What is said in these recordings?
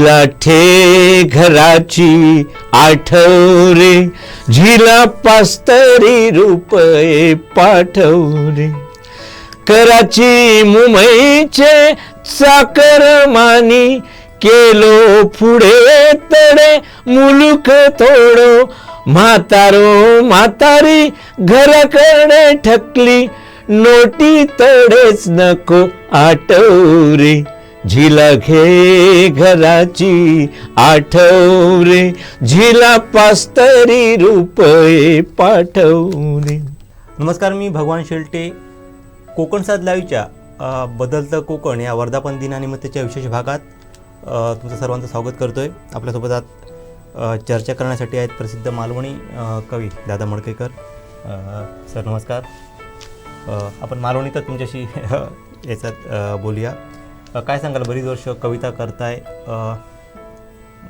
झिला ठे घराची आठव रे झिला पास्तरी रुपये पाठव रे कराची मुंबईचे चाकर मानी केलो पुढे तडे मुलुक तोडो म्हातारो म्हातारी घराकडे ठकली नोटी तडेच नको आठव रे झिला घे घराची आठव रे झिला पास्तरी रुपये पाठव रे नमस्कार मी भगवान शेलटे. कोकण साथ लाईव्हच्या बदलतं कोकण या वर्धापन दिनानिमित्तच्या विशेष भागात तुमचं सर्वांचं स्वागत करतो आहे आपल्यासोबत आज चर्चा करण्यासाठी आहेत प्रसिद्ध मालवणी कवी दादा मडकेकर. सर नमस्कार. आपण मालवणीतच तुमच्याशी याच्यात बोलूया. काय सांगाल? बरीच वर्ष कविता करताय.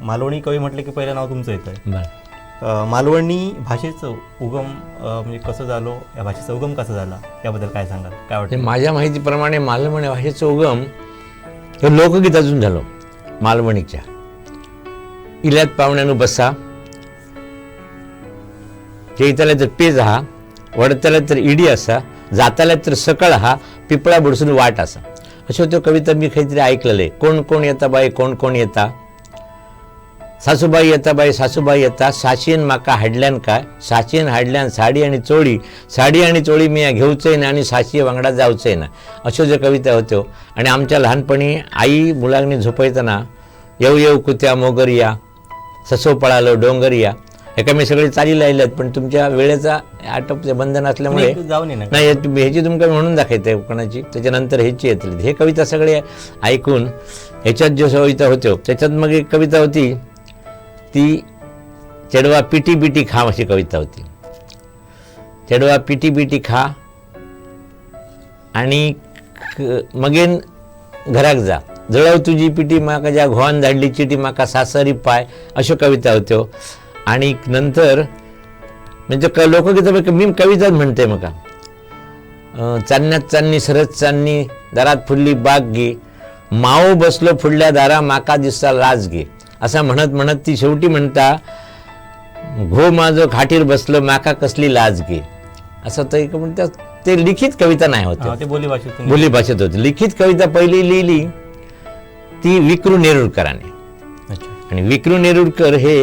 मालवणी कवी म्हटलं की पहिलं नाव तुमचं येतं आहे मालवणी भाषेचं उगम म्हणजे कसं झालो? या भाषेचा उगम कसा झाला? याबद्दल काय सांगाल? काय वाटतं? माझ्या माहितीप्रमाणे मालवणी भाषेचं उगम हे लोकगीतातून झालं. मालवणीच्या. इल्यात पाहुण्यानं बसा. जे इथल्या तर पेज हा. वडत्याला तर इडी असा. जाताला तर सकळ हा. पिपळा बुडसून वाट असा. अशा तो कविता मी काहीतरी ऐकलेलं आहे. कोण कोण येता बाई कोण कोण येता? सासूबाई येता बाई सासूबाई येता. साशीन माका हाडल्यान काय? साशीन हाडल्यान साडी आणि चोळी. साडी आणि चोळी मी घेऊचंय ना आणि साशी वांगडा जाऊचंय ना. अशा ज्या कविता होत्यो. आणि आमच्या लहानपणी आई मुलांनी झोपयतना येऊ येऊ कुत्या मोगरिया ससो पळालो डोंगरिया. हे काय मी सगळे चाली लायल्यात पण तुमच्या वेळेचा आटोपचे बंधन असल्यामुळे जाऊन नाही ह्याची तुमका म्हणून दाखवते कोणाची? त्याच्यानंतर ह्याची येतली. हे कविता सगळे ऐकून ह्याच्यात जो कविता होत्यो त्याच्यात मग एक कविता होती ती चेडवा पिटी बिटी खा अशी कविता होती. चेडवा पिटी बिटी खा आणि मगेन घराक जा. जळव तुझी पिटी माका ज्या घोवान धाडली चिटी माका सासरी पाय अशा कविता होत्यो. आणि नंतर म्हणजे क लोकगीता मी कविताच म्हणते अं, चांदण्यात चांदणी सरत चांदणी दारात फुडली बाग गे माऊ बसलो फुडल्या दारा माका दिसता लाज गे असं म्हणत म्हणत ती शेवटी म्हणता घो माझं खाटीर बसलो माका कसली लाज गे असं तर एक म्हणतात ते लिखित कविता नाही होत. ते बोली भाषेतून बोली भाषेत होती. लिखित कविता पहिली लिहिली ती विक्रू नेरुरकराने अच्छा. आणि विक्रू नेरुरकर हे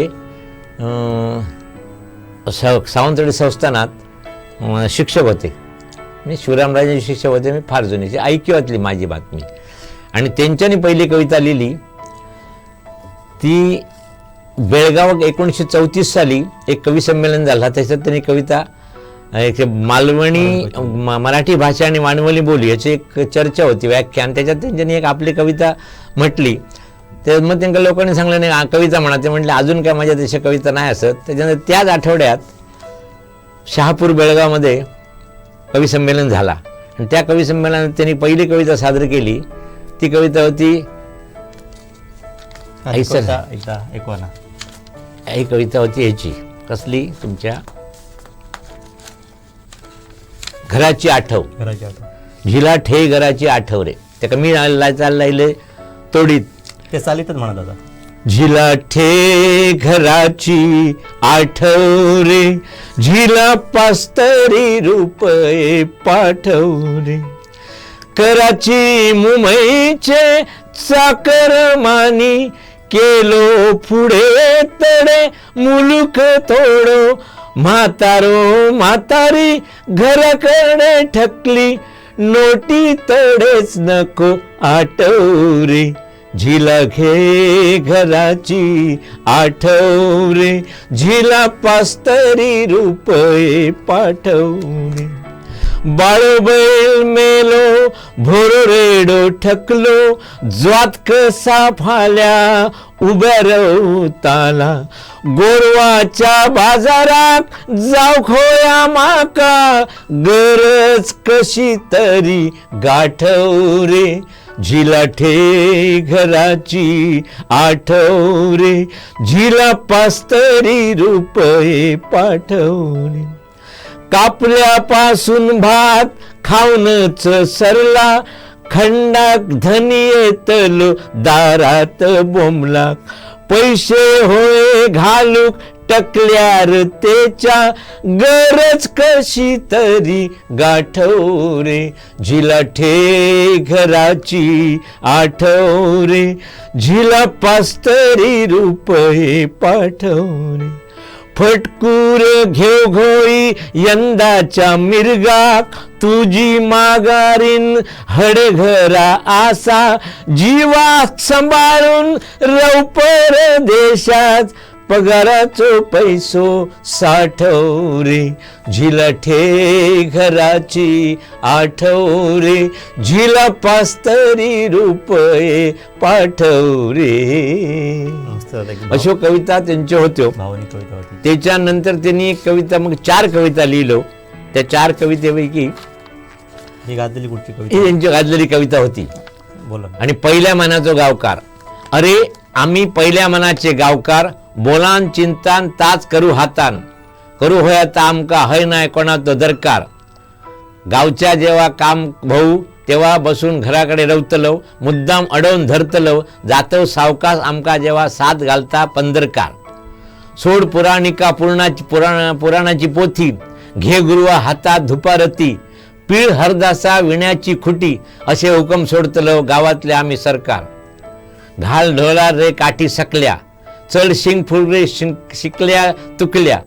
सा- सावंतवाडी संस्थानात शिक्षक होते. मी शिवरामराजे शिक्षक होते मी फार जुनीची ऐकिवातली माझी बातमी. आणि त्यांच्यानी पहिली कविता लिहिली. ती बेळगाव एकोणीसशे चौतीस साली एक कवी संमेलन झाला. त्याच्यात त्यांनी कविता एक मालवणी मराठी भाषा आणि मानवली बोली याची एक चर्चा होती व्याख्यान. त्याच्यात त्यांनी एक आपली कविता म्हटली. ते मग त्यांना लोकांनी सांगलं नाही कविता म्हणा. ते म्हटले अजून काय माझ्या देशा कविता नाही असत त्याच्यानंतर त्याच आठवड्यात शहापूर बेळगावमध्ये कवी संमेलन झाला. आणि त्या कवी संमेलनात त्यांनी पहिली कविता सादर केली. ती कविता होती हा. कविता होती ह्याची कसली? तुमच्या? घराची आठव. घराची आठवण झिला ठे घराची आठव रे त्या कमी चालले तोडीत. ते चालीतच म्हणा दादा झिला ठे घराची आठव रे झिला पास्तरी रुपये पाठव रे कराची मुंबईचे चाकर मानी केलो पुढे तडे मुलुक तोडो म्हातारो म्हातारी घराकडे ठकली नोटी तडेच नको आठव रे झिला घे घराची आठव रे झिला पास्तरी रुपये पाठव रे बाळबैल मेलो भोरेडो ठकलो ज्वात कसा फाल्या उभ्या रवताला गोरवाच्या बाजारात जाऊ खोया माका गरज कशी तरी गाठव रे. झिला ठे घराची आठव रे झिला पास्तरी रुपये पाठवले. कापल्यापासून भात खाऊनच सरला खंडाक धनी येतलो दारात बोमला पैसे होय घालूक टकल्यार तेच्या गरज कशी तरी गाठव रे. झिला ठे घराची आठव रे. झिला पास्तरी रुपये पाठव रे. फटकूर घेऊ घोळी यंदाच्या मिरगाक तुझी माघारीन हडघरा आसा. जीवा सांभाळून रौपर देशात पगाराचो पैसो साठव रे झिला ठे घराची आठव रे झिला पास्तरी रुपये पाठव रे अशो कविता त्यांच्या होत्यो भावनिक कविता होती. त्याच्यानंतर त्यांनी एक कविता मग चार कविता लिहिलो. त्या चार कवितेपैकी ही गाजलेली कुठची ही कविता त्यांची गाजलेली कविता होती. बोला. आणि पहिल्या मनाचो गावकार. अरे आम्ही पहिल्या मनाचे गावकार बोलान चिंतान ताच करू हातान. करू होया आता आमका हय नाही कोणाचो दरकार. गावच्या जेव्हा काम भाऊ तेव्हा बसून घराकडे रवतलो मुद्दाम अडवून धरतलो जातव सावकास आमका जेव्हा साथ घालता पंधरकार. सोड पुराणिका पुराणाची पुराण पुराणाची पोथी घे गुरुवा हातात धुपारती पीळ हरदासा विण्याची खुटी असे हुकम सोडतलो गावातले आम्ही सरकार. घाल ढोला रे काठी सकल्या चढ शिंग फुगरे शिंक शिकल्या तुकल्या.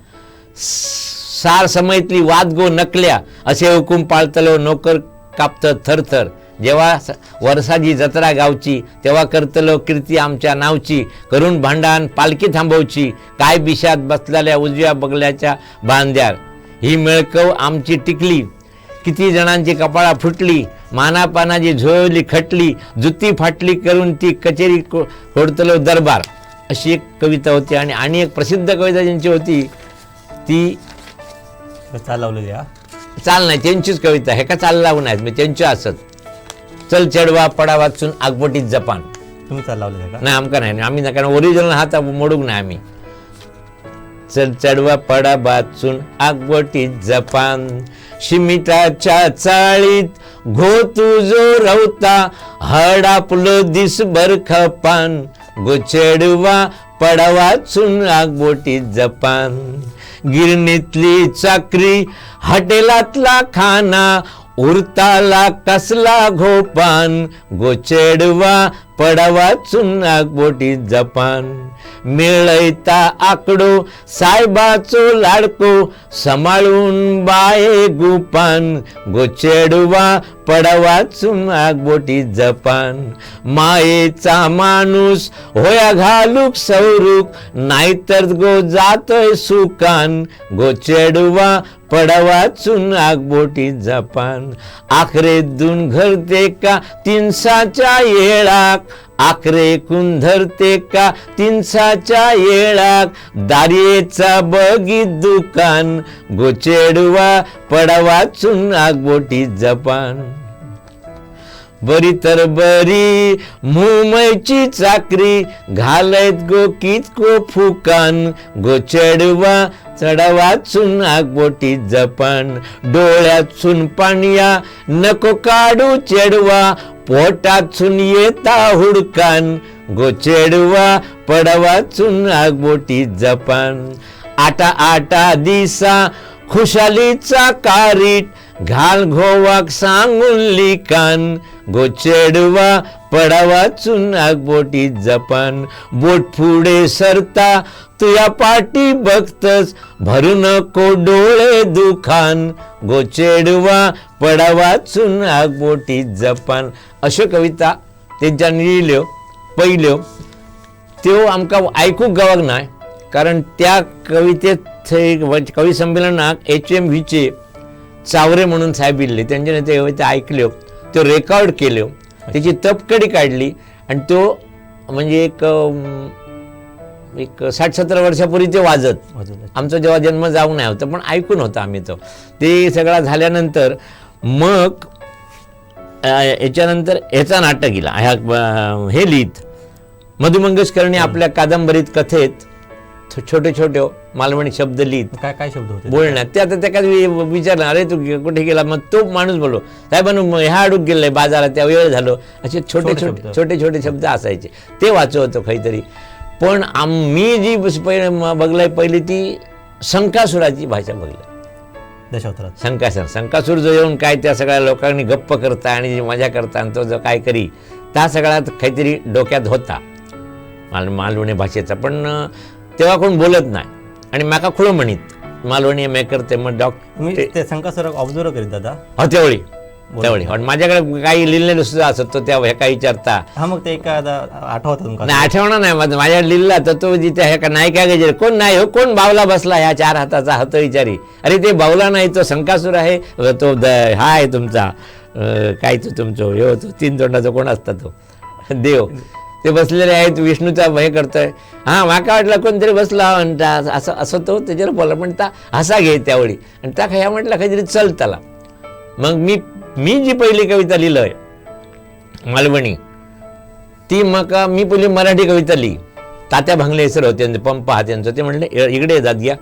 सार समयतली वाद गो नकल्या असे हुकूम पाळतलो नोकर कापत थरथर. जेव्हा स- वर्षाची जत्रा गावची तेव्हा करतलो कीर्ती आमच्या नावची करून भांडण पालखी थांबवची काय बिशात बसलेल्या उजव्या बगल्याच्या बांध्यार ही मिळकव आमची टिकली. किती जणांची कपाळा फुटली मानापानाची झोळली खटली जुती फाटली करून ती कचेरी को- कोडतलो दरबार. अशी एक कविता होती आणि आणि एक प्रसिद्ध कविता ज्यांची होती ती चाल लावलेली चाल नाही त्यांचीच कविता हे का चाल लावून आहेत. मी त्यांची असत. चल चढवा पडा वाचून आगबटीत जपान. तुम्ही चाल लावलेली का? नाही आमका नाही. आम्ही नाही कारण ओरिजिनल हात मोडूक नाही आम्ही. चल चढवा पडा वाचून आगबटीत जपान. शिमिटाच्या चाळीत घो तुझो रवता. हडापलो दिसभर खपान. गोचेडवा पडवा वाचून आगबोटीत जपान. गिरणीतली चाकरी हॉटेलातला खाना उरताला कसला घोपान. गोचेडवा पडवाचून आगबोटी जपान. मिळयता आकडो साहेबाचो लाडको सांभाळून बाये गुपान. गोचेडवा पडवाचून आगबोटी जपान. मायेचा माणूस होया घालूक सौरूक नाहीतर गो जातोय सुकान. गोचेडवा पडवाचून आगबोटी जपान. आखरे दून घरते का तिनसाच्या येळाक आकरे कुंधरते का तिनसाच्या येळाक? दारियेचा बगीत दुकान गोचेडवा पडवाचून आगबोटी जपान. बरी तर बरी मुंबईची चाकरी घालत गो कितको फुकान गो गोचडवा चढवाचून आगबोटी जपान डोळ्यातून पाणीया नको काढू चेडवा पोटातून येता हुडकान गो चेडवा पडवाचून आगबोटी जपान. आटा आटा दिसा खुशालीचा कारीट घाल घोवाक सांगून लिकान गोचेडवा पडावाचून आगबोटी जपान. बोट पुढे सरता तुया पाठी बघतस भरू नको डोळे दुखान. गोचेडवा पडावाचून आगबोटी जपान. अश्यो कविता तेंच्यान लिहिल्यो पयल्यो त्यो आमकां आयकूंक गावक नाय कारण त्या कवितेत थंय कवी संमेलनाक एच एम व्हीचे चावरे म्हणून साहेब इल्ले तेंच्यानी ते कविता ऐकल्यो त्यो रेकॉर्ड केल्यो त्याची तपकडी काढली. आणि तो म्हणजे एक एक साठ सत्तर वर्षापूर्वी ते वाजत. आमचा जेव्हा जन्म जाऊ नाही होता पण ऐकून होता आम्ही तो. ते सगळा झाल्यानंतर मग याच्यानंतर ह्याचा नाटक गेला ह्या हे लिहित. मधु मंगेशकरने आपल्या कादंबरीत कथेत छोटे छोटे मालवणी शब्द लिहित काय काय शब्द होते? बोलण्यात ते आता त्या काय विचारलं अरे तू कुठे गेला? मग तो माणूस बोललो साहेबांनो ह्या अडूक गेलाय बाजारात त्या वेळ झालो. असे छोटे छोटे छोटे शब्द. छोटे शब्द असायचे. ते वाचवतो काहीतरी. पण आम मी जी बघलाय पहिली ती शंकासुराची भाषा बघली दशावतारात. शंकासूर. शंकासूर जो येऊन काय त्या सगळ्या लोकांनी गप्प करता आणि जी मजा करता आणि तो जो काय करी त्या सगळ्यात काहीतरी डोक्यात होता. माल मालवणी भाषेचा. पण तेव्हा कोण बोलत नाही. आणि माका खुळं म्हणीत मालवणी मे करते मग तुम्ही डॉक्टर ते शंकासुर ऑब्झर्व करीत दादा. हो तेवढी. तेवढी. आणि माझ्याकडे काही लिहिलेलं सुद्धा असत तो त्या ह्या काही विचारता. हा मग ते एका आठवत तुमका. नाही आठवणं नाही माझं माझ्या लिहिला तर तो जिथे ह्या का नाही काय कोण नाही हो कोण बावला बसला ह्या चार हाताचा हात विचारी. अरे ते बावला नाही तो शंकासूर आहे तो द हा आहे तुमचा काय तो तुमचं हे तो तीन तोंडाचा कोण असता तो? देव. ते बसलेले आहेत विष्णूचा भय करतोय. हा माका वाटलं कोणतरी बसला म्हणता असं असं तो त्याच्यावर बोला पण त्या हसा घे त्यावेळी. आणि त्या ह्या म्हटलं काहीतरी चल त्याला. मग मी मी जी पहिली कविता लिहिलंय मालवणी ती मग मी पहिली मराठी कविता लिही. तात्या भांगले सर होते पंप हा त्यांचं ते म्हटलं इकडे जात घ्या.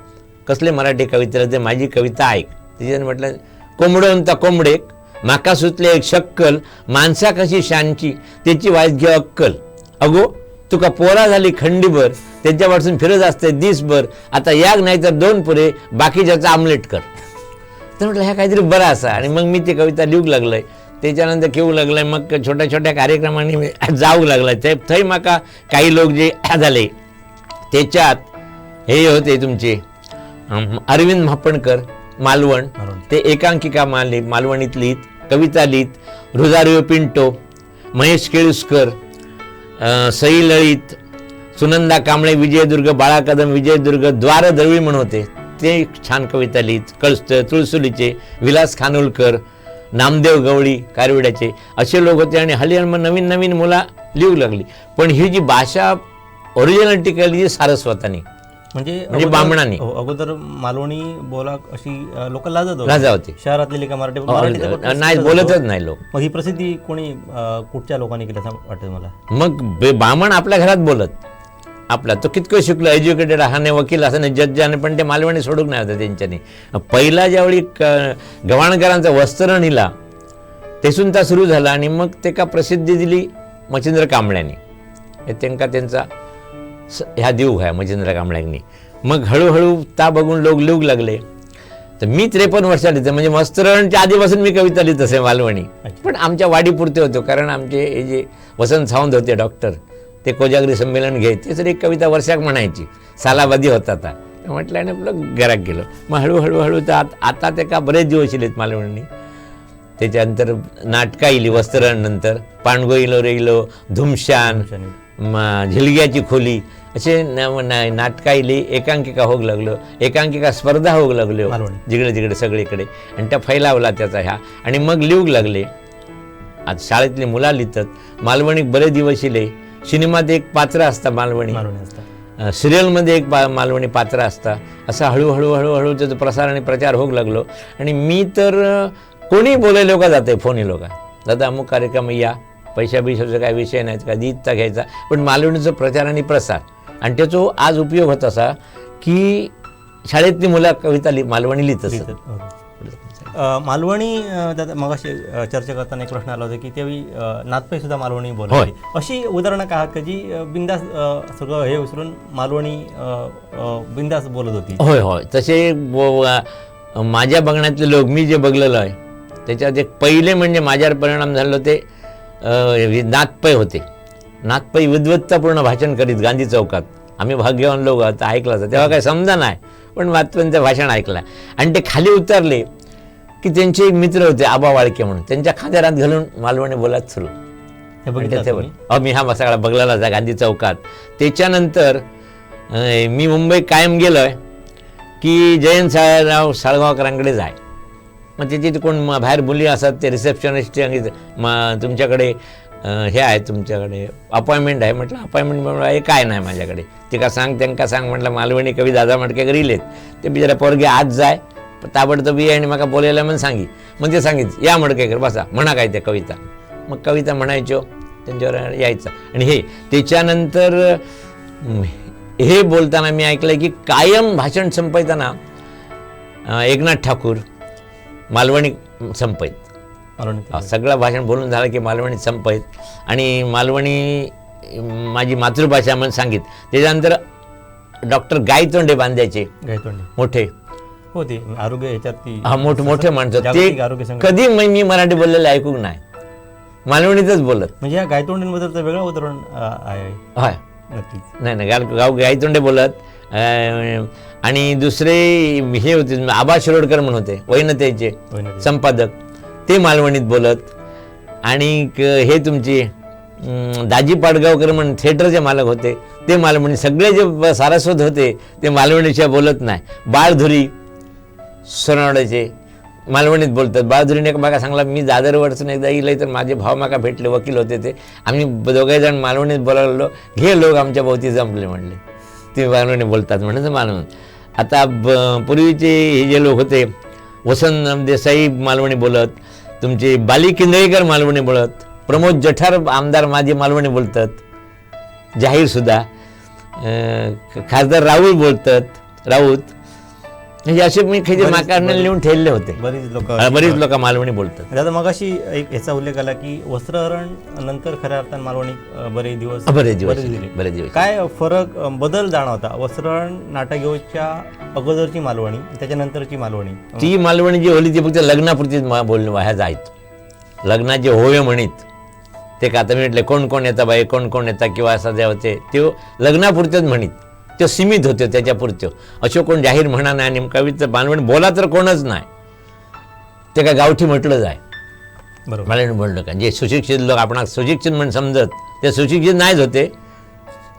कसले मराठी कवितेला ते माझी कविता ऐक. तिच्याने म्हटलं कोंबडवंता कोंबडेक माका सुचले एक शक्कल माणसा कशी शांची त्याची वाईस घे अक्कल. अगो तुका पोरा झाली खंडीभर त्यांच्यापासून फिरत असते दिसभर आता याग नाही तर दोन पुरे बाकीच्याचा आमलेट कर. तर म्हटलं ह्या काहीतरी बरं असा. आणि मग मी ती कविता लिहूक लागलंय. त्याच्यानंतर घेऊ लागलंय मग छोट्या छोट्या कार्यक्रमांनी मी जाऊ लागलाय. ते थंय म्हाका काही लोक जे झाले त्याच्यात हे होते तुमचे अरविंद म्हापणकर मालवण. ते एकांकिका मानली मालवणीत लिहित कविता लिहित रुजारिओ पिंटो महेश केळुसकर सई लळित सुनंदा कांबळे विजयदुर्ग बाळा कदम विजयदुर्ग द्वार दळवी म्हणून होते ते छान कविता लिहित कळस्त तुळसुलीचे विलास खानोलकर नामदेव गवळी कारविड्याचे असे लोक होते आणि हल्ली मग नवीन नवीन मुला लिहू लागली पण ही जी भाषा ओरिजिनल टिकली जी सारस्वतानी म्हणजे म्हणजे अगोदर- बामणांनी. हो, अगोदर मालवणी बोला अशी लोक लाजत होते. लाजा होती. शहरातली का मराठी पण नाही बोलतच. नाही लोक. मग ही प्रसिद्धी कोणी कुठच्या लोकांनी केली असं वाटतं मला मग बामण आपल्या घरात बोलत. आपला तो कितकं शिकलो एज्युकेटेड हाने वकील असं नाही जज्जाने पण ते मालवणी सोडूक नाही होतं त्यांच्यानी. पहिला ज्यावेळी क- गवाणकरांचा वस्त्र निला तेसून त्या सुरू झाला आणि मग ते का प्रसिद्धी दिली मच्छिंद्र कांबळ्यांनी. हे त्यांका त्यांचा स- ह्या देऊ घ्या मच्छिंद्र कांबळ्यांनी. मग हळूहळू त्या बघून लोक लिहूक लागले. तर मी त्रेपन्न वर्षात लिहितो म्हणजे मस्तरणच्या आधीपासून मी कविता लिहित असे मालवणी. पण आमच्या वाडीपुरते होतो कारण आमचे हे जे वसंत सावंत होते डॉक्टर ते कोजागरी संमेलन घे ते तर एक कविता वर्षाक म्हणायची. सालाबादी होता आता म्हटलं आणि आपलं घरात गेलो. मग हळूहळू हळू तर आत- आता ते का बरेच दिवस लिहिलेत मालवणी त्याच्यानंतर नाटका इली वस्त्रण नंतर पांडगो इलो रे इलो. धुमशान झिलग्याची खोली असे न- न- नाटका इली एकांकिका होऊ लागलो एकांकिका स्पर्धा होऊ लागलो मालवणी. जिकडे तिकडे सगळीकडे. आणि त्या फैलावला त्याचा ह्या. आणि मग लिहूक लागले. आज शाळेतली मुला लिहितात. मालवणी बरेच दिवस शिले सिनेमात एक पात्र असतं मालवणी. सिरियलमध्ये एक पा मालवणी पात्र असता. असा हळूहळू हळूहळू त्याचा प्रसार आणि प्रचार होऊ लागलो. आणि मी तर कोणी बोलायला का जाते फोनी लोक. दादा अमुक कार्यक्रम या. पैशा बिशाचा काय विषय नाही का दिता घ्यायचा. पण मालवणीचा प्रचार आणि प्रसार आणि त्याचा आज उपयोग होत असा की शाळेतली मुलं कविता लिह मालवणी लिहित असत. लिहितात. हो. अं, मालवणी दादा मग चर्चा करताना एक प्रश्न आला होता की त्यावेळी नाथपै सुद्धा मालवणी बोलायची. अशी उदाहरणं काय आहेत का जी बिंदास सगळं हे विसरून मालवणी बिंदास बोलत होती? होय होय. तसे माझ्या बघण्यातले लोक मी जे बघलेलं आहे त्याच्यात एक पहिले म्हणजे माझ्यावर परिणाम झालं ते नाथपै होते. नाथपै विद्वत्तापूर्ण भाषण करीत गांधी चौकात. आम्ही भाग्यवान लोक आता ऐकलं होतं तेव्हा काही समजा नाही पण नाथपैंचं भाषण ऐकलं. आणि ते खाली उतरले की त्यांचे एक मित्र होते आबा वाळके म्हणून. त्यांच्या खात्यारात घालून मालवणी बोलत सुरू. हे बघितलं? अहो मी हा सगळा बघलेला होता गांधी चौकात. त्याच्यानंतर मी मुंबई कायम गेलोय की जयंत साळेराव साळगावकरांकडे जाय. म्हणजे मग त्याची कोण बाहेर मुली असतात ते रिसेप्शनिस्ट मग तुमच्याकडे हे आहे तुमच्याकडे अपॉइंटमेंट आहे. म्हटलं अपॉइंटमेंट म्हणून हे काय नाही माझ्याकडे? तिका सांग त्यांका सांग? म्हटलं मालवणी कवी दादा मडकेकर इलेत ते बिचारा पोरगे आज जाय ताबडतोब ये आणि मला बोलायला म्हणून सांगी. म्हणजे मग ते सांगित या मडकेकर बसा. म्हणा काय त्या कविता. मग कविता म्हणायचो त्यांच्यावर यायचं. आणि हे त्याच्यानंतर हे बोलताना मी ऐकलं की कायम भाषण संपवताना एकनाथ ठाकूर मालवणी हा, सगळं भाषण बोलून झालं की मालवणी संपयत आणि मालवणी माझी मातृभाषा म्हणून सांगित. त्याच्यानंतर डॉक्टर गायतोंडे बांधायचे गायतोंडे. मोठे. हो ते आरोग्य याच्यावरती हा मोठे मोठे माणसं. आरोग्य ते संघटना. कधी मी मराठी बोललेलं ऐकू नाही. मालवणीतच बोलत. म्हणजे या गायतोंडींबद्दलचं वेगळं उदाहरण आहे. नक्कीच. नाही नाही गाव गायतोंडे बोलत. अं, आणि दुसरे हे होते आबा शिरोडकर म्हणून होते वैनतेचे. संपादक. ते मालवणीत बोलत. आणि हे तुमचे दाजी पाडगावकर म्हणून थिएटरचे मालक होते. ते मालवणी सगळे जे सारस्वत होते ते मालवणीशिवाय बोलत नाही. बाळधुरी सोनावड्याचे मालवणीत बोलतात. बाळधुरीने माका सांगला मी दादरवरचं एकदा येईल तर माझे भाव माका भेटले वकील होते ते. आम्ही दोघे जण मालवणीत बोलावलो घे लोक आमच्या भोवती जमले म्हणले. ते मालवणी बोलतात म्हणायचं मालवण आता ब- पूर्वीचे हे जे लोक होते वसंत देसाई मालवणी बोलत तुमचे बाली किंदळेकर मालवणी बोलत प्रमोद जठार आमदार माझे मालवणी बोलतात जाहीरसुद्धा खासदार राहुल बोलतात राऊत म्हणजे असे मी बरेच- माकाने बरेच- लिहून ठेवले होते. बरीच लोक बरीच लोक मालवणी बोलतात. आता मगाशी एक याचा उल्लेख आला की वस्त्रहरण नंतर खऱ्या अर्थाने मालवणी अ, बरेच दिवस बरेच दिवस दिले. बरेच दिवस. काय फरक अ, बदल जाणवता? वस्त्रहरण नाटक अगोदरची मालवणी त्याच्यानंतरची मालवणी? ती मालवणी जी होली ती फक्त लग्नापुरतीच मा- बोलणं व्हायचं आहेत लग्नाचे होय म्हणीत. ते का आता मी म्हटले कोण कोण येतं बाई कोण कोण येतं किंवा असं जे होते ते लग्नापुरतेच म्हणीत. ते सीमित होते त्याच्यापुरत्यो अशो कोण जाहीर म्हणा नाही आणि कविता मालवणी बोला तर कोणच नाही. ते काय गावठी म्हटलं जाय बरोबर. मला म्हणलं का? जे सुशिक्षित लोक आपणाक सुशिक्षित म्हणून समजत ते सुशिक्षित नाहीच होते.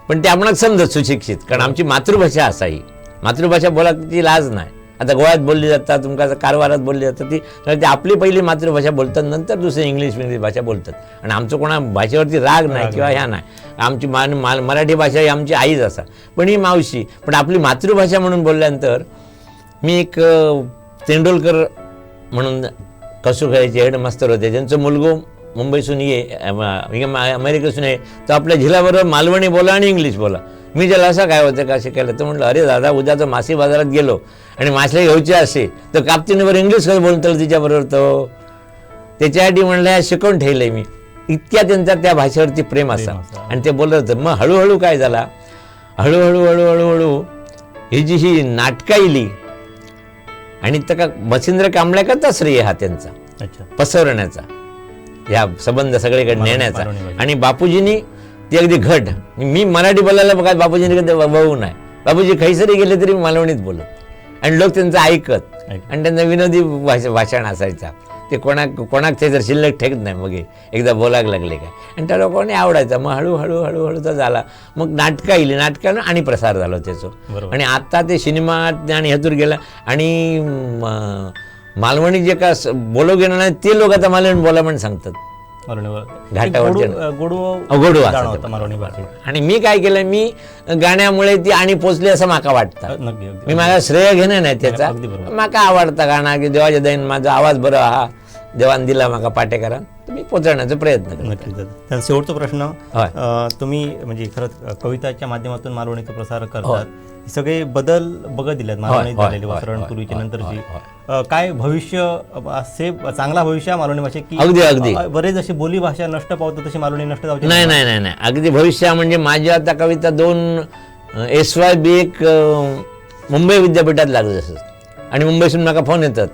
पण ते आपणाक समजत सुशिक्षित कारण आमची मातृभाषा असा ही मातृभाषा बोलायची लाज नाही. आता गोव्यात बोलली जातात तुमका कारवारात बोलली जातात ती तर ती आपली पहिली मातृभाषा बोलतात नंतर दुसरी इंग्लिश इंग्लिश भाषा बोलतात. आणि आमचं कोणा भाषेवरती राग नाही किंवा ह्या नाही. आमची मान मराठी भाषा ही आमची आईच असा. पण ही मावशी पण आपली मातृभाषा म्हणून बोलल्यानंतर मी एक तेंडुलकर म्हणून कसू खेळायचे हेडमास्तर होते. त्यांचं मुलगो मुंबईसून ये अमेरिकेसून ये. तर आपल्या झिलाबरोबर मालवणी बोला आणि इंग्लिश बोला. मी त्याला असं काय होतं का शिकायला तर म्हटलं अरे दादा उद्या तर मासे बाजारात गेलो आणि मासे घ्यायचे असे. तर कापतीने इंग्लिश कसं बोलतो तिच्याबरोबर तो त्याच्यासाठी म्हणलं शिकवून ठेवलंय मी. इतक्या त्यांचा त्या भाषेवरती प्रेम असा. आणि ते बोलत होतं मग हळूहळू काय झाला? हळूहळू हळूहळू हळू ही जी ही नाटकं येली आणि त्या मच्छिंद्र कांबळेकरचा श्रेय हा त्यांचा. अच्छा. पसरवण्याचा. ह्या संबंध सगळीकडे नेण्याचा. आणि बापूजींनी ती अगदी घट. मी मराठी बोलायला बघा बापूजींनी कधी बघू नाही बापूजी खैसरी गेले तरी मालवणीत बोलत आणि लोक त्यांचं ऐकत. आणि त्यांना विनोदी भाषा भाषण असायचा. ते कोणाक कोणाक ते जर शिल्लक ठेकत नाही मग. एकदा बोलायला लागले काय आणि त्या लोकांनी आवडायचा. मग हळूहळू हळूहळू तर झाला. मग नाटकं येईल नाटकानं आणि प्रसार झाला त्याचं. आणि आता ते सिनेमात आणि ह्यातून गेला. आणि म, मालवणी जे का बोलव गेलं नाही ते लोक आता मालवणी बोला म्हणून सांगतात. आणि मी काय केलं मी गाण्यामुळे ती आणि पोचली असं माका वाटतं. मी माझा श्रेय घेणं नाही त्याचा. माका आवडता गाणं की देवाच्या दैन माझा आवाज बरा हा. देवान दिला माका पाटेकरा मी पोचवण्याचा प्रयत्न करतो नक्कीच दादा. शेवटचा प्रश्न होय. अ, तुम्ही म्हणजे खरंच कविताच्या माध्यमातून मालवणीचा प्रसार. करतात हे सगळे बदल बघत दिलेत मालवणीत होय, झालेले होय, वस्त्रण होय, पूर्वीची होय, नंतरची होय, अ, काय भविष्य अ, असे चांगला भविष्य आहे मालवणी भाषेत की अगदी, अगदी. अ, बरेच अशी बोली भाषा नष्ट पावतात तशी मालवणी नष्ट जाऊ नाही नाही नाही नाही अगदी भविष्या म्हणजे माझ्या आता कविता दोन एस वाय बी एक अं, मुंबई विद्यापीठात लागत असत आणि मुंबईसून मला फोन येतात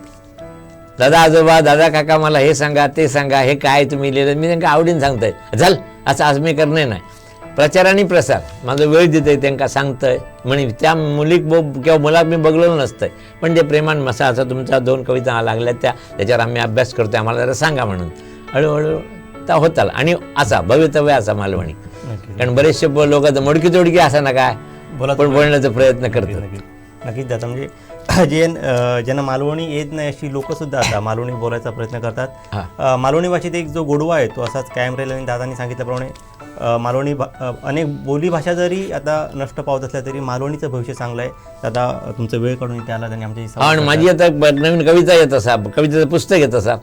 दादा आजोबा दादा काका मला हे सांगा ते सांगा हे काय तुम्ही लिहिलं मी त्यांना आवडीन सांगताय. झाल असं आज मी करणे नाही. प्रचार आणि प्रसार. माझं वेळ देतंय त्यांना सांगतंय. म्हणे त्या मुलीक बो किंवा मुलाक मी बघलेलं नसतंय. पण ते प्रेमान मसा असं तुमच्या दोन कविता लागल्या त्या त्याच्यावर आम्ही अभ्यास करतोय. आम्हाला जरा सांगा म्हणून. हळूहळू तर होताल. आणि असा भवितव्य असा मालवणी. कारण बरेचसे लोक मोडकी तोडकी असा ना काय बोला पण बोलण्याचा प्रयत्न करतात. नक्कीच जातं म्हणजे जे ज्यांना मालवणी येत नाही अशी लोक सुद्धा आता मालवणी बोलायचा प्रयत्न करतात. मालवणी भाषेत एक जो गोडवा आहे तो असाच कायम राहील आणि दादांनी सांगितल्याप्रमाणे मालवणी भा- अनेक बोली भाषा जरी आता नष्ट पावत असल्या तरी मालवणीचं भविष्य चांगलं आहे. दादा तुमचा वेळ काढून इथे आला आणि आमच्या आणि माझी आता नवीन कविता येत असा कवितेचं पुस्तक येत असा.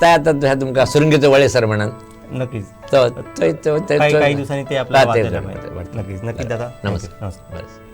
त्या आता ह्या तुमका सुरंगीचं वळे सर म्हणून. नक्कीच. काही दिवसांनी ते आपल्याला. नक्कीच नक्कीच दादा. नमस्कार. नमस्कार.